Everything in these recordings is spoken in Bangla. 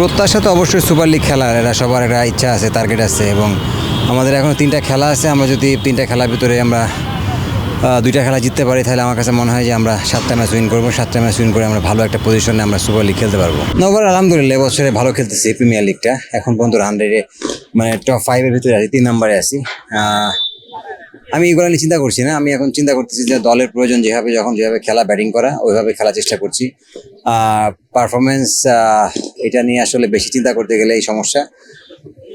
প্রত্যাশা তো অবশ্যই সুপার লিগ খেলার এটা সবার একটা ইচ্ছা আছে টার্গেট আছে এবং আমাদের এখন তিনটা খেলা আছে, আমরা যদি তিনটা খেলার ভিতরে আমরা দুইটা খেলা জিততে পারি, তাহলে আমার কাছে মনে হয় যে আমরা সাতটা ম্যাচ উইন করব, সাতটা ম্যাচ উইন করে আমরা ভালো একটা পজিশনে আমরা সুপার লিগ খেলতে পারব। নগর আলহামদুলিল্লাহ এবছরে ভালো খেলতেছি প্রিমিয়ার লিগটা এখন পর্যন্ত হান্ড্রেডে মানে টপ ফাইভের ভিতরে আছি, তিন নম্বরে আছি। আমি এগুলো নিয়ে চিন্তা করছি না। আমি এখন চিন্তা করতেছি যে দলের প্রয়োজন যেভাবে যখন যেভাবে খেলা ব্যাটিং করা ওইভাবে খেলার চেষ্টা করছি। পারফরমেন্স এটা নিয়ে আসলে বেশি চিন্তা করতে গেলে এই সমস্যা।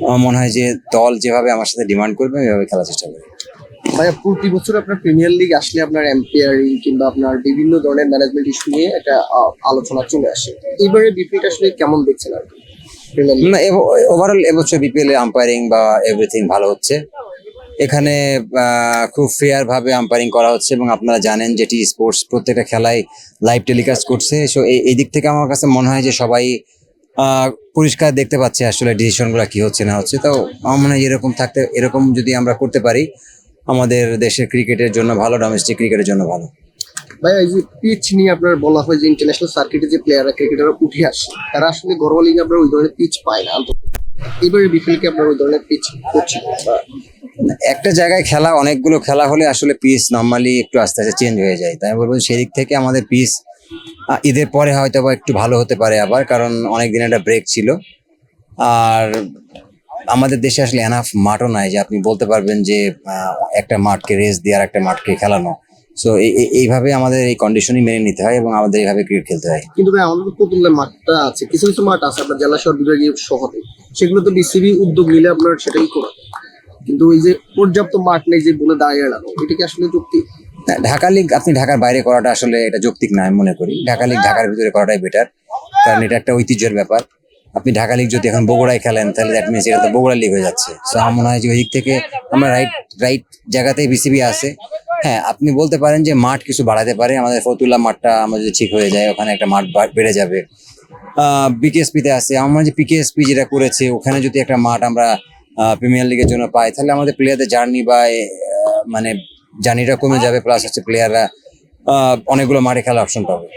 আমার মনে হয় যে দল যেভাবে আমার সাথে ডিমান্ড করবে ওইভাবে খেলার চেষ্টা করি। ভাইয়া প্রতি বছর আপনার প্রিমিয়ার লিগ আসলে আপনার এম্পায়ারিং কিংবা আপনার বিভিন্ন ধরনের ম্যানেজমেন্ট ইস্যু নিয়ে একটা আলোচনা চলে আসে। এবারে বিপিটা আসলে কেমন দেখছেন আর কি? না ওভারঅল এবছর বিপিএল এ আম্পায়ারিং বা এভরিথিং ভালো হচ্ছে। এখানে খুব ফেয়ার ভাবে আম্পায়ারিং করা হচ্ছে এবং আপনারা জানেন যেটি স্পোর্টস প্রত্যেকটা খেলায় লাইভ টেলিকাস্ট করছে। সো এই দিক থেকে আমার কাছে মনে হয় যে সবাই পরিষ্কার দেখতে পাচ্ছে আসলে ডিসিশনগুলো কি হচ্ছে না হচ্ছে। তো আমার মনে হয় এরকম থাকতে, এরকম যদি আমরা করতে পারি, আমাদের দেশের ক্রিকেটের জন্য ভালো ডোমেস্টিক ক্রিকেটের জন্য ভালো। ভাইয়া এই যে পিচ নিয়ে আপনার বলা হয় যে ইন্টারন্যাশনাল সার্কিটে যে প্লেয়াররা ক্রিকেটাররা উঠে আসে, তারা আসলে ঘরোয়া আপনার ওই ধরনের পিচ পায় না। এবারে বিপিএল কি আপনার ওই ধরনের পিচ করছে একটা জায়গায় খেলা, অনেকগুলো খেলা হলে আসলে পিস নর্মালি একটু আস্তে আস্তে চেঞ্জ হয়ে যায়। তাই বলব সেদিক থেকে আমাদের পিস ঈদের পরে হয়তো বা একটু ভালো হতে পারে আবার, কারণ অনেক দিন একটা ব্রেক ছিল। আর আমাদের দেশে আসলে এনাফ মাঠও নাই যে আপনি বলতে পারবেন যে একটা মাঠকে রেস দিয়ে আর একটা মাঠকে খেলানো। সো এইভাবে আমাদের এই কন্ডিশনই মেনে নিতে হয় এবং আমাদের এইভাবে ক্রিকেট খেলতে হয়। কিন্তু ভাই, আমাদের পুতুলের মাঠটা আছে, কিছু কিছু মাঠ আছে, আপনার জেলা শহর বিভাগীয় শহরে। সেগুলো তো বিসিবি উদ্যোগ নিলে আপনার সেটাই করে। কিন্তু ওই যে পর্যাপ্ত মাঠ নেই যে বলে দাঁড়িয়ে এড়ানো এটা কি আসলে যুক্তি? ঢাকা লিগ আপনি ঢাকার বাইরে করাটা আসলে এটা যৌক্তিক না, আমি মনে করি। ঢাকা লিগ ঢাকার ভিতরে করাটাই বেটার কারণ এটা একটা ঐতিহ্যের ব্যাপার। আপনি ঢাকা লিগ যদি এখন বগুড়ায় খেলেন, তাহলে দ্যাট মিনস এটা তো বগুড়া লিগ হয়ে যাচ্ছে। সো আমার মনে হয় যে ওই দিক থেকে আমরা রাইট রাইট জায়গাতেই বিসিবি আছে। হ্যাঁ আপনি বলতে পারেন যে মাঠ কিছু বাড়াতে পারে, আমাদের ফতুল্লা মাঠটা আমাদের যদি ঠিক হয়ে যায়, ওখানে একটা মাঠ বেড়ে যাবে। বিকেএসপিতে আছে। আমার মনে হয় যে পিকেএসপি যেটা করেছে, ওখানে যদি একটা মাঠ আমরা প্রিমিয়ার লিগের জন্য পায়। তাহলে আমাদের প্লেয়ারদের জার্নি বা মানে জার্নিটা কমে যাবে প্লাস হচ্ছে প্লেয়াররা অনেকগুলো মাঠে খেলার অপশন পাবে।